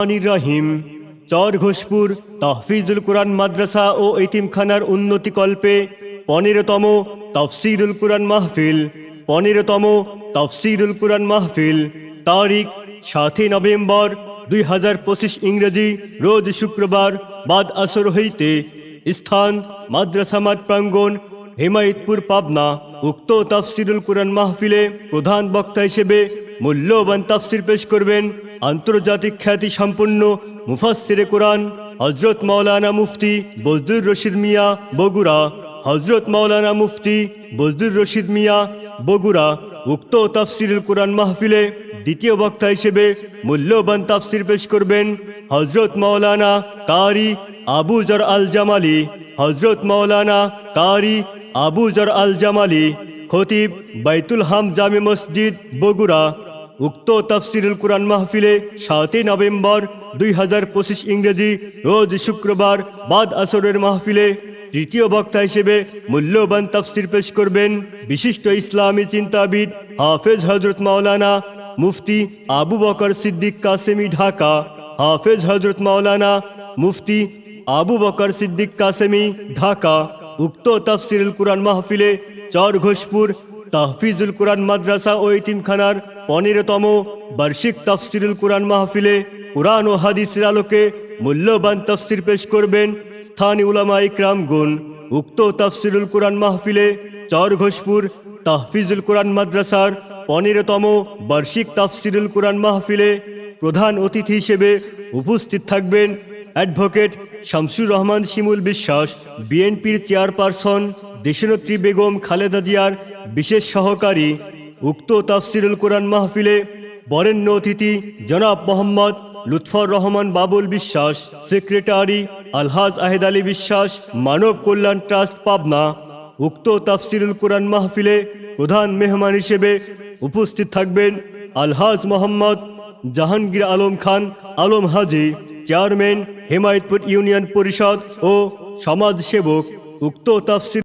রহিম। চর ঘোষপুর তাহফিজুল কোরআন মাদ্রাসা ও এতিমখানার উন্নতিকল্পে পনেরোতম তফসিরুল কোরআন মাহফিল। পনেরোতম তফসিরুল কোরআন মাহফিল। তারিখ, সাতই নভেম্বর দুই হাজার পঁচিশ ইংরেজি, রোজ শুক্রবার, বাদ আসর হইতে। স্থান, মাদ্রাসা মাঠ প্রাঙ্গণ, হেমায়তপুর, পাবনা। উক্ত তাফসিরুল কোরআন মাহফিলে প্রধান বক্তা হিসেবে মূল্যবান তাফসির পেশ করবেন আন্তর্জাতিক খ্যাতি সম্পন্ন মুফাসসিরে কোরআন হজরত মাওলানা মুফতি বজদুর রশিদ মিয়া বগুড়া। হজরত মাওলানা মুফতি বজদুর রশিদ মিয়া বগুড়া। উক্ত তাফসিরুল কোরআন মাহফিলে দ্বিতীয় বক্তা হিসেবে মূল্যবান তাফসির পেশ করবেন হজরত মাওলানা কারি আবু জর আল জামালি। হজরত মাওলানা কারি আবু জর আল জামালি, খতিব বাইতুল হাম জামে মসজিদ বগুড়া। উক্ত তাফসিরুল কোরআন মাহফিলে সাতই নভেম্বর দুই হাজার পঁচিশ ইংরেজি রোজ শুক্রবার বাদ আসরের মাহফিলে তৃতীয় বক্তা হিসেবে মূল্যবান তাফসির পেশ করবেন বিশিষ্ট ইসলামী চিন্তাবিদ হাফেজ হজরত মাওলানা মুফতি আবু বকর সিদ্দিক কাসেমি ঢাকা। হাফেজ হজরত মাওলানা মুফতি আবু বকর সিদ্দিক কাসেমি ঢাকা। উক্ত তাফসিরুল কোরআন মাহফিলে চর ঘোষপুর তাহফিজুল কোরআন মাদ্রাসা ও ইতিমখানার পনেরোতম বার্ষিক তাফসিরুল কোরআন মাহফিলে কোরআন ও হাদিসের আলোকে মূল্যবান তফসির পেশ করবেন স্থানীয় উলামা ইকরাম গুণ উক্ত তাফসিরুল কোরআন মাহফিলে চর ঘোষপুর তাহফিজুল কোরআন মাদ্রাসার পনেরোতম বার্ষিক তাফসিরুল কোরআন মাহফিলে প্রধান অতিথি হিসেবে উপস্থিত থাকবেন অ্যাডভোকেট শামসুর রহমান শিমুল বিশ্বাস, বিএনপির চেয়ারপারসন দেশনেত্রী বেগম খালেদা জিয়ার বিশেষ সহকারী, উক্ত তাফসিরুল কোরআন মাহফিলে বরেণ্য অতিথি জনাব মোহাম্মদ লুৎফর রহমান বাবুল বিশ্বাস, সেক্রেটারি আলহাজ আহেদ আলী বিশ্বাস, মানব কল্যাণ ট্রাস্ট পাবনা, উক্ত তাফসিরুল কোরআন মাহফিলে প্রধান মেহমান হিসেবে উপস্থিত থাকবেন আলহাজ মোহাম্মদ জাহাঙ্গীর আলম খান আলম হাজি। চেয়ারম্যান হেমায়তপুর ইউনিয়ন পরিষদ ও সমাজসেবক উক্ত তাফসির